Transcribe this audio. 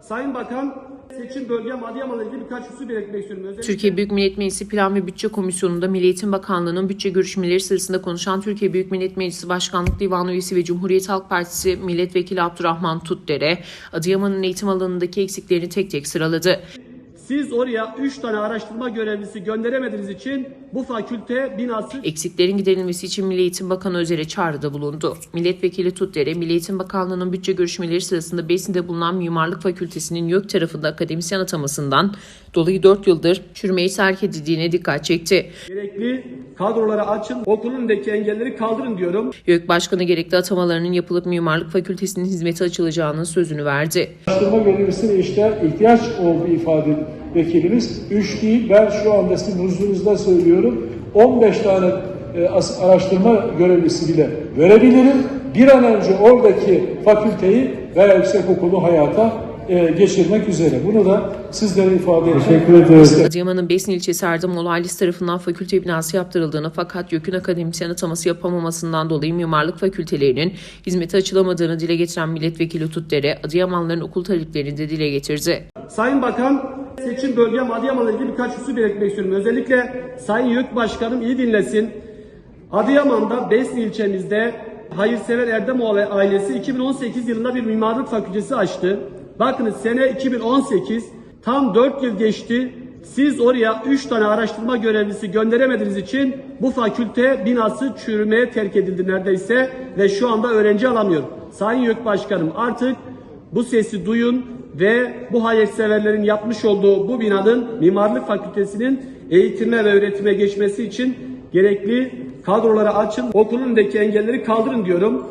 Sayın Bakan seçim bölgem Adıyaman'la ilgili birkaç husus belirtmek istiyorum. Özellikle Türkiye Büyük Millet Meclisi Plan ve Bütçe Komisyonu'nda Milli Eğitim Bakanlığı'nın bütçe görüşmeleri sırasında konuşan Türkiye Büyük Millet Meclisi Başkanlık Divanı Üyesi ve Cumhuriyet Halk Partisi Milletvekili Abdurrahman Tutdere, Adıyaman'ın eğitim alanındaki eksiklerini tek tek sıraladı. Siz oraya 3 tane araştırma görevlisi gönderemediğiniz için bu fakülte binası Eksiklerin giderilmesi için Milli Eğitim Bakanı Özer'e çağrıda bulundu. Milletvekili Tutdere, Milli Eğitim Bakanlığı'nın bütçe görüşmeleri sırasında Besin'de bulunan Mimarlık Fakültesi'nin YÖK tarafında akademisyen atamasından dolayı 4 yıldır çürümeye terk edildiğine dikkat çekti. gerekli kadroları açın, okulun önündeki engelleri kaldırın diyorum. YÖK Başkanı gerekli atamalarının yapılıp Mimarlık Fakültesi'nin hizmete açılacağının sözünü verdi. Araştırma ve işte ihtiyaç olduğu ifade vekilimiz. Üç değil ben şu anda sizin huzurunuzda söylüyorum 15 tane e, araştırma görevlisi bile verebilirim. Bir an önce oradaki fakülteyi veya yüksekokulu hayata geçirmek üzere. Bunu da sizlere ifade etmek isterim. Adıyaman'ın Besni ilçesi Erdemoğlu ailesi tarafından fakülte binası yaptırıldığını fakat YÖK'ün akademisyen ataması yapamamasından dolayı mimarlık fakültelerinin hizmete açılamadığını dile getiren milletvekili Tutdere, Adıyamanlıların okul taleplerini de dile getirdi. Sayın Bakan seçim bölgem Adıyaman'la ilgili birkaç husus belirtmek istiyorum. Özellikle Sayın YÖK Başkanım iyi dinlesin. Adıyaman'da Besni ilçemizde hayırsever Erdemoğlu ailesi 2018 yılında bir mimarlık fakültesi açtı. Bakınız sene 2018 tam 4 yıl geçti. Siz oraya 3 tane araştırma görevlisi gönderemediğiniz için bu fakülte binası çürümeye terk edildi neredeyse ve şu anda öğrenci alamıyor. Sayın YÖK Başkanım artık bu sesi duyun ve bu hayırseverlerin yapmış olduğu bu binanın mimarlık fakültesinin eğitime ve öğretime geçmesi için gerekli kadroları açın, okulun önündeki engelleri kaldırın diyorum.